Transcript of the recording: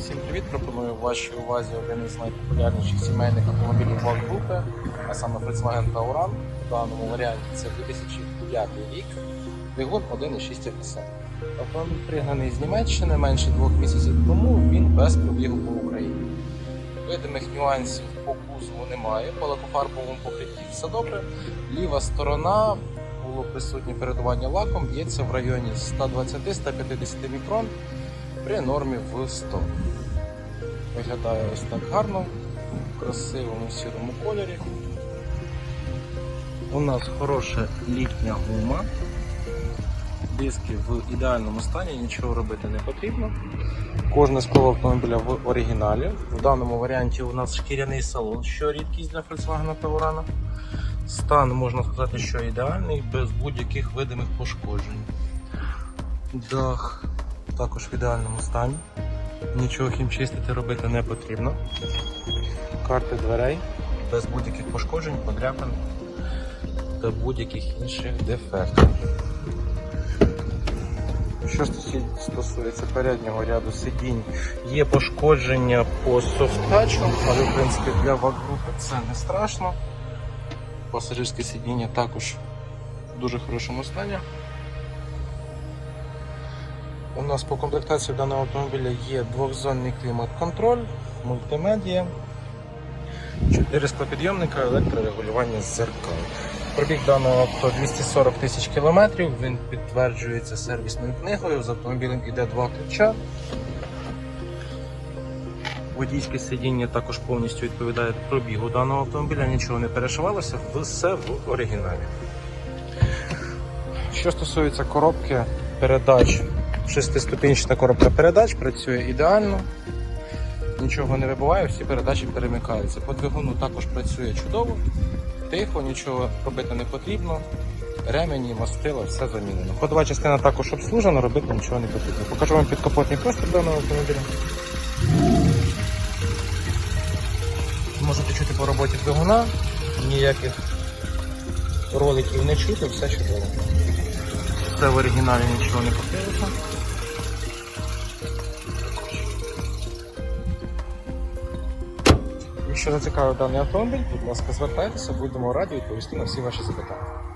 Всім привіт! Пропоную вашій увазі один із найпопулярніших сімейних автомобілів ваг групи, а саме Volkswagen Tauran. В даному варіанті це 2005 рік, двигун 1,6 FSR. Автомобіль пригнаний з Німеччини менше двох місяців тому, він без пробігу по Україні. Видимих нюансів по кузову немає, по лакофарбовому покритті все добре. Ліва сторона було присутнє передування лаком, б'ється в районі 120-150 мікрон при нормі в 100. Виглядає ось так гарно, в красивому сірому кольорі. У нас хороша літня гума. Диски в ідеальному стані, нічого робити не потрібно. Кожне скло автомобіля в оригіналі. В даному варіанті у нас шкіряний салон, що рідкість для Volkswagen Taurana. Стан можна сказати, що ідеальний, без будь-яких видимих пошкоджень. Дах також в ідеальному стані. Нічого хімчистити робити не потрібно. Карти дверей без будь-яких пошкоджень, подряпин та будь-яких інших дефектів. Що стосується переднього ряду сидінь, є пошкодження по софтачу, але в принципі для вак-групи це не страшно. Пасажирське сидіння також в дуже хорошому стані. У нас по комплектації даного автомобіля є двохзонний клімат-контроль, мультимедія, 4 склопідйомника, електрорегулювання зеркал. Пробіг даного авто 240 тисяч кілометрів, він підтверджується сервісною книгою, з автомобілем іде два ключа. Водійське сидіння також повністю відповідає пробігу даного автомобіля, нічого не перешивалося, все в оригіналі. Що стосується коробки передач, шестиступінчата коробка передач працює ідеально, нічого не вибуває, всі передачі перемикаються. По двигуну також працює чудово, тихо, нічого робити не потрібно. Ремені, мастила, все замінено. Ходова частина також обслужена, робити нічого не потрібно. Покажу вам підкапотний простір даного автомобіля. Можете чути по роботі двигуна, ніяких роликів не чути, все чудово. Це в оригіналі нічого не покрилося. Якщо зацікавив даний автомобіль, будь ласка, звертайтеся, будемо раді відповісти на всі ваші запитання.